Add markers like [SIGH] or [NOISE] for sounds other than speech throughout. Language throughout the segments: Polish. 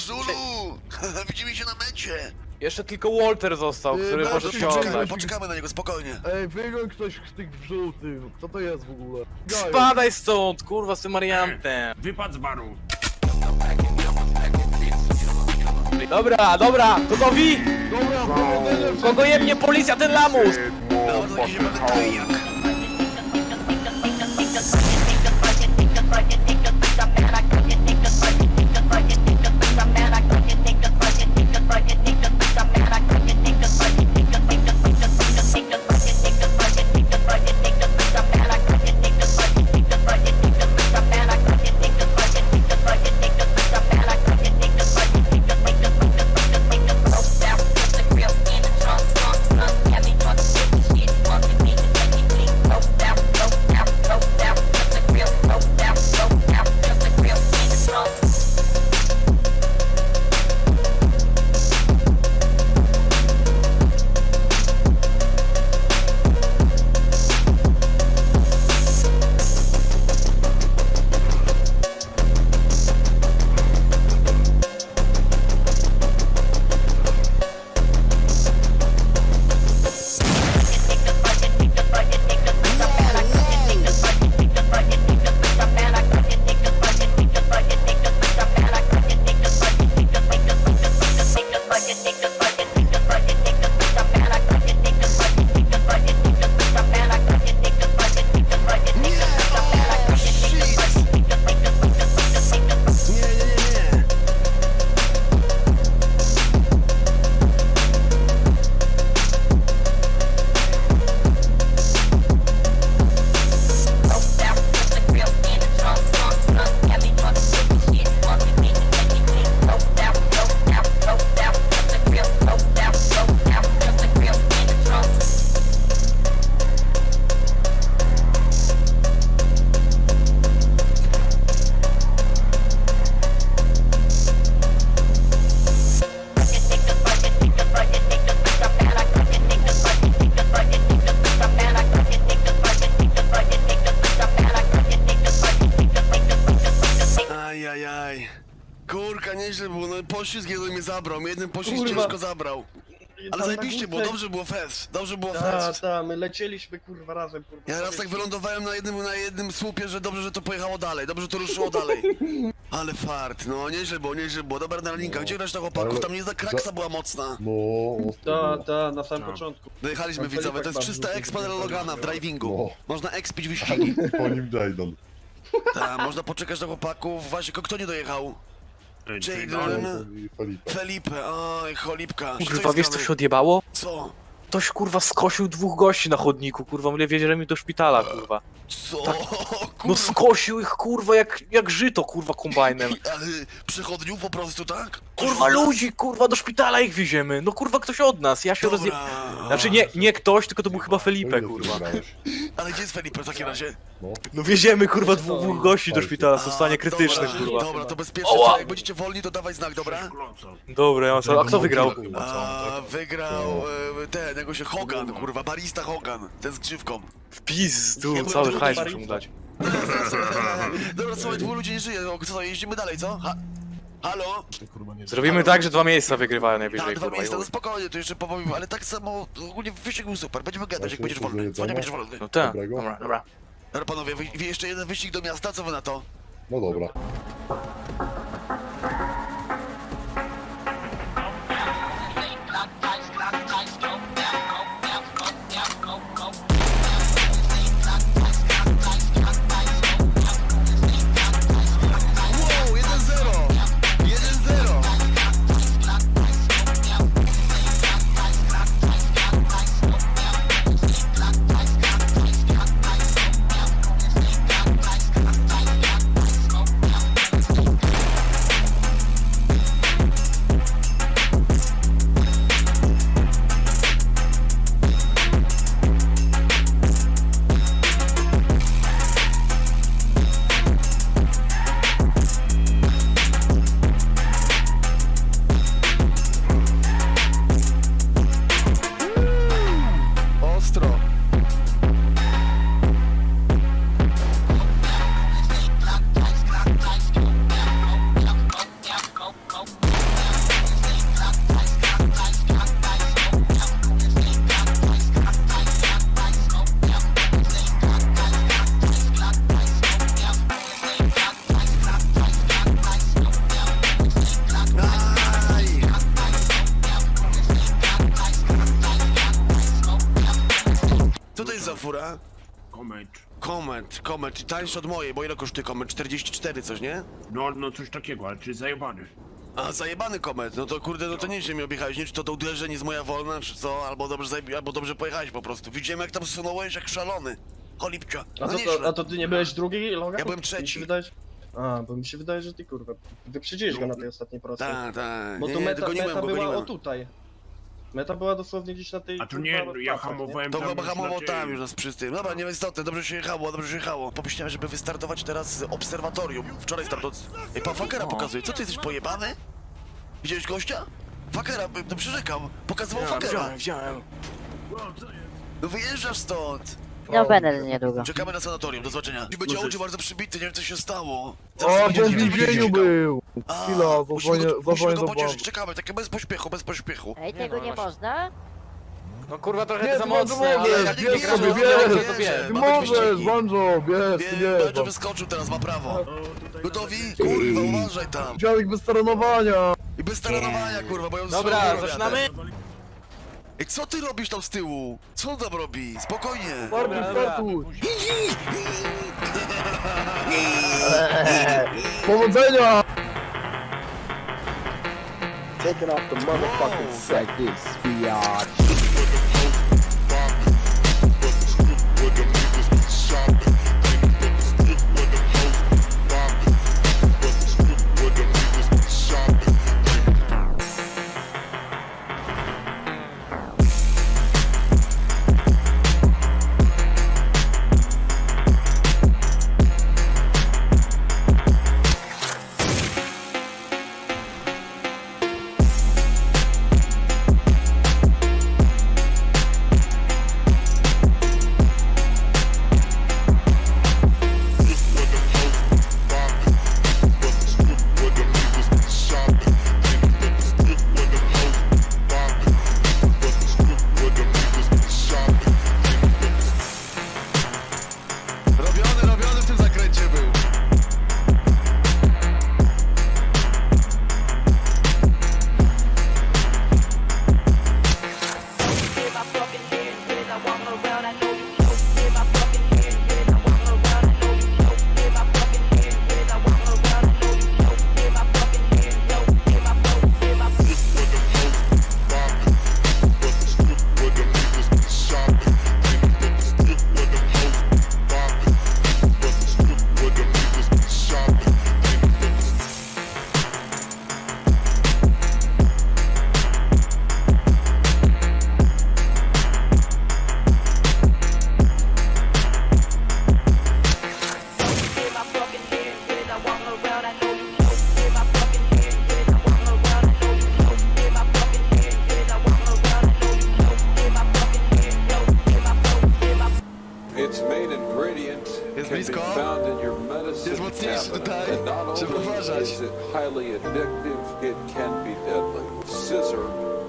Zulu! [LAUGHS] Widzimy się na mecie! jeszcze tylko Walter został, Yy, który no, może to się Poczekamy, na niego, spokojnie. Ej, wyjął ktoś z tych wrzółtych. Co to jest w ogóle? Spadaj stąd, kurwa, z tym Mariantem. Wypadł z baru. Dobra, dobra, gotowi? Dobra, powodzenia Kogo jebnie policja, ten lamus! Dobra, to jakiś. Ciężko zabrał. Ale zajebiście było, dobrze było fest, dobrze było Ta, fest. ta, my lecieliśmy kurwa razem, kurwa. Ja raz tak wylądowałem na jednym, na jednym słupie, że dobrze, że to pojechało dalej, dobrze, że to ruszyło dalej. [LAUGHS] Ale fart, no nieźle było, nieźle było, dobra na linka, gdzie grasz na chłopaków, tam nie za kraksa była mocna. No, Ta, ta, na samym Ta. początku. Dojechaliśmy widzowie, to jest czysta expa dla Logana w drivingu. No. Można expić wyścigi. [LAUGHS] po nim Jadon. Tak, można poczekać na chłopaków. Właśnie, ko- kto nie dojechał? Felipe. Felipe, oj, cholipka. Kurwa, wiesz co się odjebało? Co? Ktoś kurwa skosił dwóch gości na chodniku, kurwa, mnie wiedzieli mi do szpitala, kurwa. Co? [LAUGHS] No Kurwa, skosił ich, kurwa, jak, jak żyto, kurwa, kombajnem. [LAUGHS] ale przechodniu po prostu, tak? Kurwa, ludzi, kurwa, do szpitala ich wieziemy. No kurwa, ktoś od nas, ja się rozje... Dobra. Znaczy nie, nie ktoś, tylko to był chyba Felipe, kurwa. Ale gdzie jest Felipe w takim razie? No. No wieziemy, kurwa, dwóch, dwóch gości do szpitala, są w stanie krytycznym, dobra, kurwa. Dobra, to bezpiecznie, Oła! co, jak będziecie wolni, to dawaj znak, dobra? Dobra, ja mam sobie... A kto wygrał? A, wygrał e, ten, jak się Hogan, kurwa, barista Hogan, ten z grzywką. Wpis, tu, Nie, cały hajs muszę mu dać. [LAUGHS] Dobra, słuchaj, dwóch ludzi nie żyje, o, co, jeździmy dalej, co? Ha Halo? Zrobimy tak, że dwa miejsca wygrywają Tak, najwyżej, dwa kurwa. i miejsca, no chuj. spokojnie, to jeszcze powiem, ale tak samo, ogólnie wyścig był super, będziemy gadać, jak Właśnie, będziesz wolny, jedzenia? będziesz wolny. No tak, Dobrego? dobra, dobra. Dobra panowie, wy, wy jeszcze jeden wyścig do miasta, co wy na to? No dobra. Komet, komet, tańszy od mojej, bo ile kosztuje komet? 44 coś, nie? No, no coś takiego, ale czy zajebany? A, zajebany komet, no to kurde, no to nie się mi objechałeś, nie czy to to uderzenie jest moja wolna, czy co, albo dobrze zajebi, albo dobrze pojechałeś po prostu. Widziałem jak tam sunąłeś jak szalony. Cholipcia, A no to, nieźle. to, a to ty nie byłeś drugi, Logan? Ja byłem Mi trzeci. się wydaje, że- A, bo mi się wydaje, że ty kurwa, wyprzedziłeś go na tej ostatniej prostej. Tak, tak, Bo nie, to nie, meta, dogoniłem meta go, była goniłem. o tutaj. Meta była dosłownie gdzieś na tej... A kurwa, nie, no ja pasach, hamowałem To tam chyba już na hamował tej- tam już nas przy tym. Dobra, nie istotne, dobrze się jechało, dobrze się jechało. Pomyślałem, żeby wystartować teraz z obserwatorium. Wczoraj startował. Ej, pan Fakera pokazuje. Co ty jesteś pojebany? Widziałeś gościa? Fakera, no przyrzekam. Pokazywał Fakera. wziąłem. No wyjeżdżasz stąd. No będę niedługo. Czekamy na sanatorium, do zobaczenia. Będzie oczy bardzo przybity, nie wiem co się stało. O, bo w więzieniu był. A, Chwila, musimy zadzwonię, go, musimy zadzwonię go do pocieszyć, czekamy, takie bez pośpiechu, bez pośpiechu. Ej, Nie tego no, nie można? No kurwa trochę Nie, za mocne, możesz, ale jak bierz nie gram, sobie, to bierz. bierz. Ty Ma być możesz, wyścigi. Banjo, bierz, ty Wie, Będzie wyskoczył teraz, ma prawo. Gotowi? Kurwa, uważaj tam. Dziadek bez staranowania. I bez taranowania, kurwa, bo ją Dobra, zaczynamy? Ej, co ty robisz tam z tyłu? Co on tam robi? Spokojnie. Dobra. startuj. [LAUGHS] Powodzenia! Taking off the motherfucking set this fiat.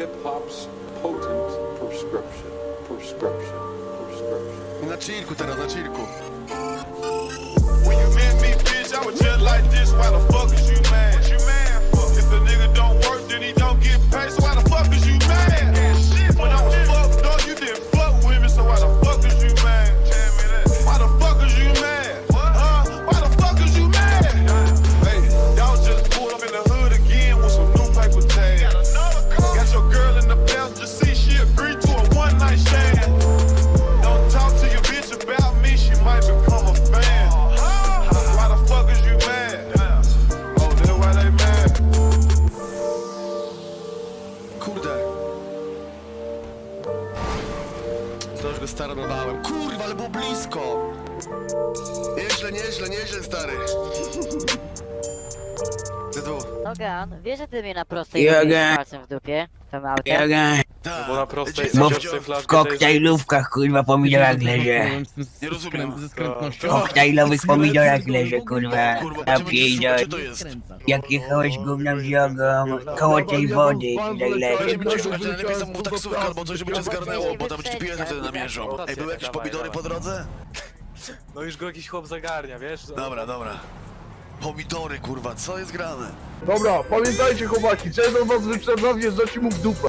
Hip-hop's potent prescription. Prescription. Prescription. Na chillku teraz, na chillku. When you met me, bitch, I was just like this. Why the fuck is you Kurde. To już go staranowałem. Kurwa, ale było blisko. Nieźle, nieźle, nieźle, stary. Ty tu. Logan, wiesz, że ty mnie na prostej Jogan. robisz palcem w dupie? Tym autem? Jogan, Tak. Bo na prostej coś w- w koktajlówkach kurwa pomidorach leży. Nie rozumiem. W koktajlowych pomidorach leży kurwa. Kurwa, A będziemy cię szukać, pierdol. gdzie to jest? Jak jechałeś gównem ziogą, koło tej wody tutaj leży. Będziemy cię szukać, najlepiej zamów taksówkę albo coś, żeby cię zgarnęło, bo tam ci GPS wtedy namierzą. Ej, były jakieś pomidory po drodze? No już go jakiś chłop zagarnia, wiesz? Dobra, dobra. Pomidory, kurwa, co jest grane? Dobra, pamiętajcie chłopaki, do was wyprzedza, wjeżdżacie mu w dupę.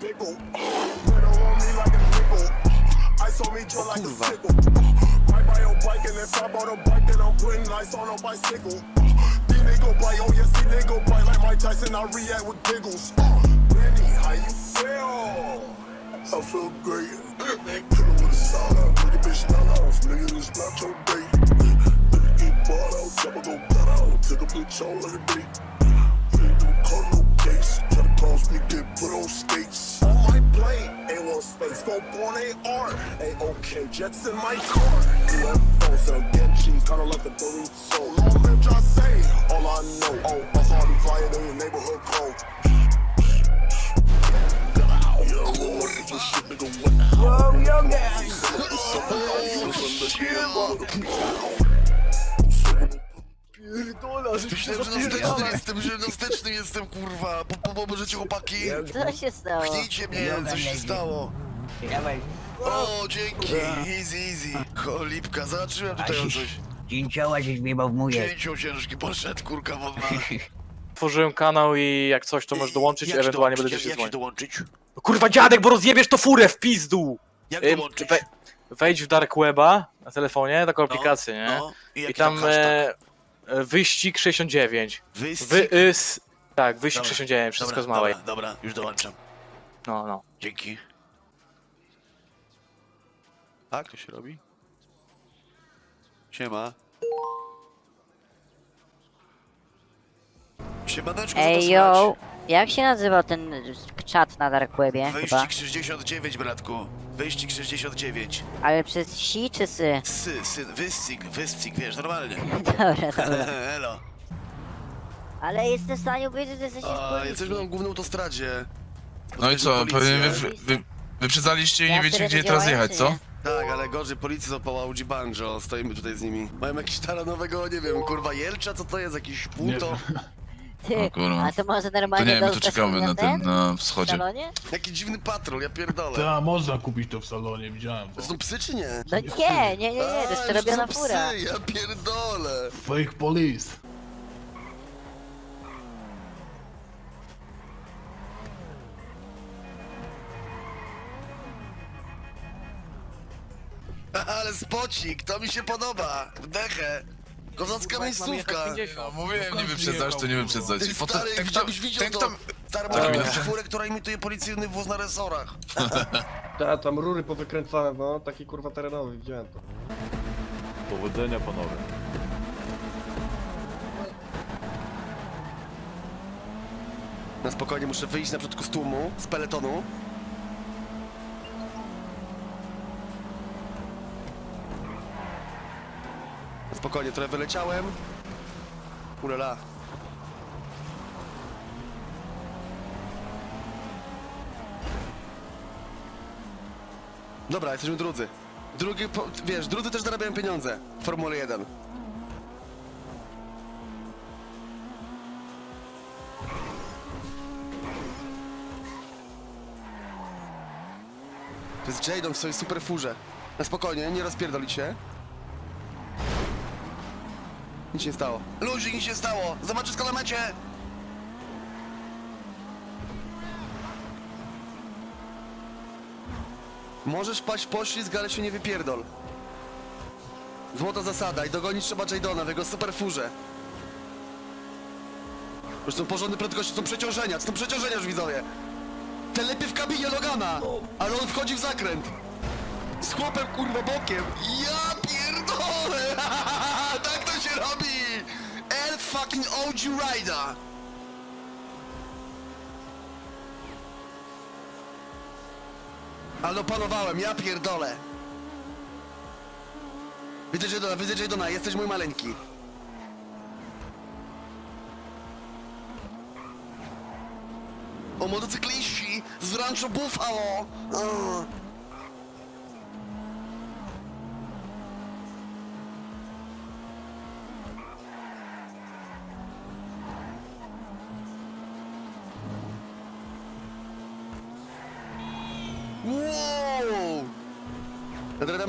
pickle. Put on me like a pickle. Ice on me just like a sickle. Might buy your bike, and if I bought a bike, then I'm putting ice on a bicycle. These nigga bite, oh yes, these nigga bite like Mike Tyson. I react with giggles. Benny, how you feel? I feel great. Killer with a out, nigga bitch not off, nigga this not your. Nigga get bought out, double go cut out, took a bitch on like a space. Go on AR. Hey, okay, jets in my car. UFO, so get cheese, kinda like a burrito. Long live just say, all I know. Oh, my heart be flying in your neighborhood code. Whoa. Pierdolę, że że nosteczny jestem, że nosteczny jestem, kurwa. Po, po, pomożecie chłopaki? Co się stało? Pchnijcie mnie, coś się stało. Dawaj, O, dzięki, easy, easy. Cholipka, zobaczyłem tutaj o coś. cięcioła żeś wjebał w mujek. Pięcią ciężki poszedł, kurka wodna. [LAUGHS] Tworzyłem kanał i jak coś to możesz dołączyć, Jak się ewentualnie dołączyć? będę się Jak się dzwonił. dołączyć? Kurwa dziadek, bo rozjebiesz to furę w pizdu! Jak Ym, dołączyć? we- Wejdź w Dark Weba na telefonie, taką aplikację, nie? No, i, I tam hashtag? e, e, wyścig 69. Wyścig? Wy, ys, tak, wyścig Dobra, 69, wszystko dobra, z małej. Dobra, dobra, już dołączam. No, no. Dzięki. Tak to się robi? Siema. Siemaneczko, co to Ej, słychać? yo. Jak się nazywał ten czat na Dark Webie chyba? Wyścig 69, bratku. Wyścig 69. Ale przez si czy sy? Sy, syn, wyścig, wyścig, wiesz, normalnie. [LAUGHS] Dobra, dobra. [LAUGHS] Elo. Ale jestem w stanie powiedzieć, że jesteście z A, policji. jesteśmy na głównej autostradzie. No i co, Policja. pewnie wy, wy, wyprzedzaliście i nie Ja wiecie wtedy gdzie teraz jechać, czy co? nie? Tak, ale gorzej, policja złapała Audi Banjo, stoimy tutaj z nimi. Mają jakiś taranowego, nie wiem, kurwa Jelcza, co to jest, jakiś puto? Ty, O kurwa. a to może To normalnie nie, my tu dostać czekamy na ten? tym, na W wschodzie. salonie? Jaki dziwny patrol, ja pierdolę. Ta, można kupić to w salonie, widziałem To to. są psy czy nie? No nie, nie, nie, nie, to jest A, są fura. Psy, ja pierdolę. Fake police. [LAUGHS] Ale spocik, to mi się podoba. Wdechę. Kozacka miejscówka. jechać 50? No, mówiłem nie wyprzedzać, to nie wyprzedzać. Ty Bo to, stary, ten, kto, gdziebyś widział ten, to. kto, Stary, Tak, masz tak. furę, która imituje policyjny wóz na resorach. [LAUGHS] Ta, tam rury powykręcane, no, taki kurwa terenowy, widziałem to. Powodzenia panowie. Na spokojnie muszę wyjść na przodku z tłumu, z peletonu. Spokojnie, trochę wyleciałem. Ulela. Dobra, jesteśmy drudzy. Drugi, po, wiesz, drudzy też zarabiają pieniądze w Formule 1. To jest Jadon w swojej super furze. Na spokojnie, nie rozpierdolić się. Nic się nie stało. Luzik, nic się stało! Zobaczysz na mecie! Możesz paść w poślizg, ale się nie wypierdol. Złota zasada i dogonić trzeba Jadona w jego super furze. Zresztą porządne prędkości są przeciążenia, to są przeciążenia już widzowie. Te lepiej w kabinie Logana, ale on wchodzi w zakręt. Z chłopem kurwa bokiem. Ja pierdolę! OG Rider! Ale opanowałem, ja pierdolę. Widzę Jadona, widzę Jadona, jesteś mój maleńki. O motocykliści z Rancho Buffalo!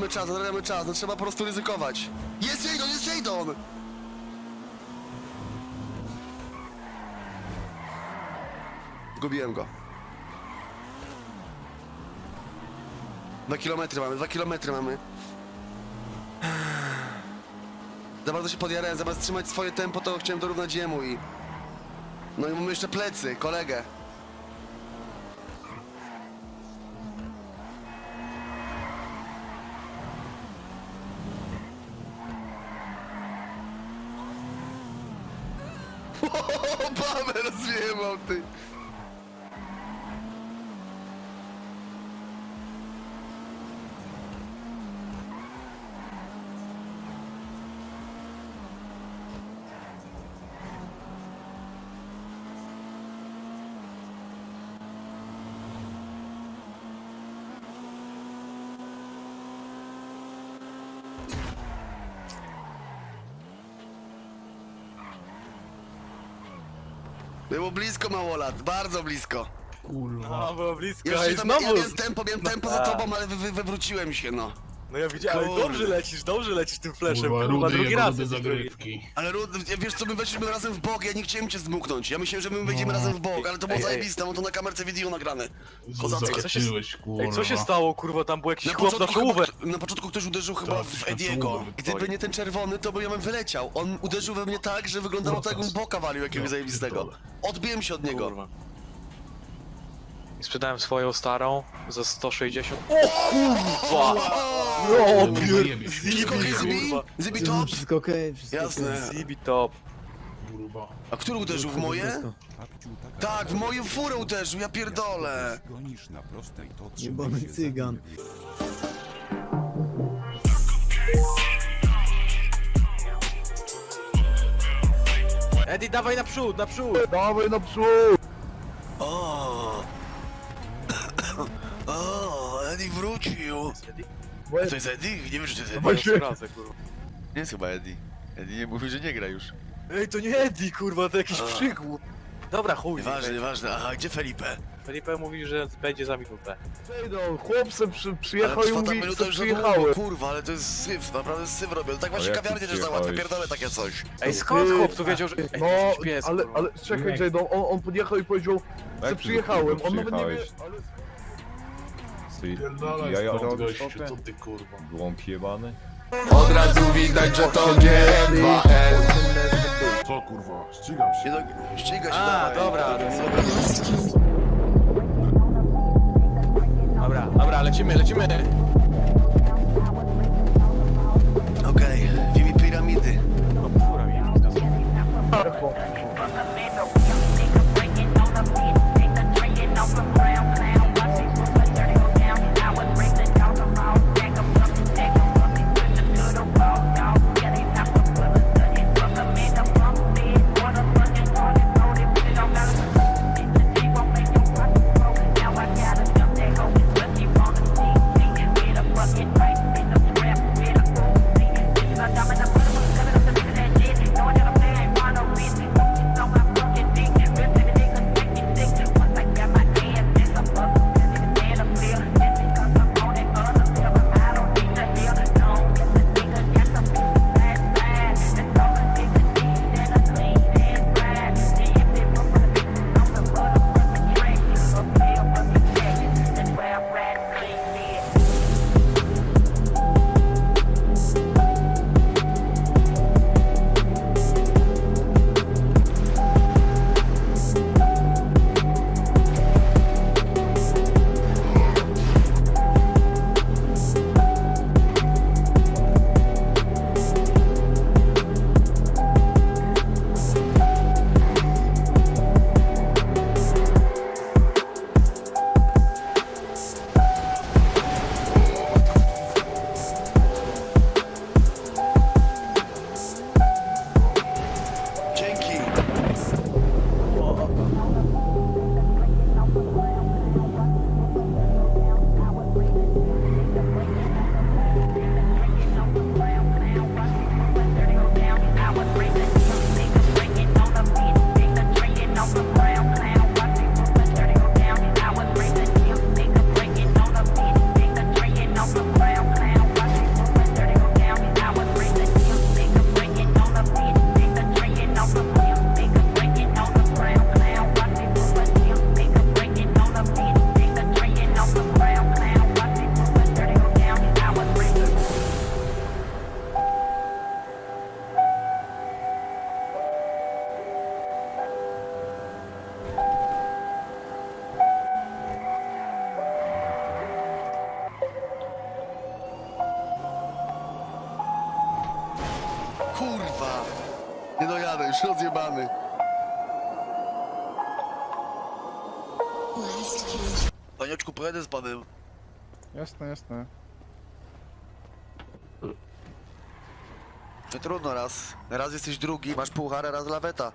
Nadrabiamy czas, nadrabiamy czas, no trzeba po prostu ryzykować. Jest Jadon, jest Jadon! Zgubiłem go. Dwa kilometry mamy, dwa kilometry mamy. Za bardzo się podjarałem, zamiast trzymać swoje tempo, to chciałem dorównać jemu i... No i mamy jeszcze plecy, kolegę. O, Paweł zjebał, ty! Było blisko, małolat, bardzo blisko. No, było blisko, Ja, i się tam, ja znowu... miałem tempo, miałem tempo za tobą, ale wy, wy, wywróciłem się, no. No ja widziałem, ale Kurde. dobrze lecisz, dobrze lecisz tym fleszem, Kurwa, drugi raz jesteś drugi. zagrywki. Ale Rud, ja- wiesz co, my weszliśmy razem w bok, ja nie chciałem cię zdmuchnąć. Ja myślałem, że my wejdziemy razem w bok, ale to było Ej, ej. zajebiste, mam to na kamerce wideo nagrane. Kozacko. Zobaczyłeś, kurwa. Ej, co się stało, kurwa, tam był jakiś Na chłop na początku, czołówę. na początku ktoś uderzył chyba Tak, w na Ediego. czołówę Gdyby wypalił. nie ten czerwony, to by ja bym wyleciał. On uderzył we mnie tak, że wyglądało tak, jakbym boka walił jakiegoś Ja zajebistego. pierdolę. Odbiłem się od niego. Kurwa. I sprzedałem swoją starą za 160. O kurwa! O, O Kurwa, pier... Wszystko okej, Zibi? top? Wszystko okej, wszystko Jasne. Zibi top. Kurwa. A który uderzył? W moje? Tak, w moją furę uderzył, ja pierdolę. Jebany cygan. Eddie, dawaj naprzód, naprzód! Dawaj naprzód! O! O, Eddie wrócił. To jest Eddie? Nie wiem, czy to jest Eddie. Właśnie. Razem, kurwa. Nie jest chyba Eddie. Eddie nie mówił, że nie gra już. Ej, to nie Eddie, kurwa, to jakiś A. przygłup. Dobra, chuj. Nieważne, nieważne. Aha, gdzie Felipe? Felipe mówi, że będzie za minutę. Przejdą, chłopcy przy, przyjechał i trwa ta mówi, minuta że już za długo, przyjechały. kurwa, ale to jest syf, naprawdę syf robią. Tak właśnie kawiarnie też załatwia, pierdolę takie coś. Ej, skąd chłop tu wiedział, że... Ej, No, jakiś pies, ale, kurwa. ale czekaj Jadon, on, on podjechał i powiedział, że przyjechałem, on nawet nie wie, ale... Pierdalaj Jaja stąd, robisz, gościu, chłopie? co ty kurwa. Głąb jebany. Od razu widać, że to G2L. Co kurwa, ścigam Nie się. Ściga się, A, dawaj. dobra. Dobra, dobra, lecimy, lecimy. Jasne, trudno raz. Raz jesteś drugi, masz półhara, raz laweta.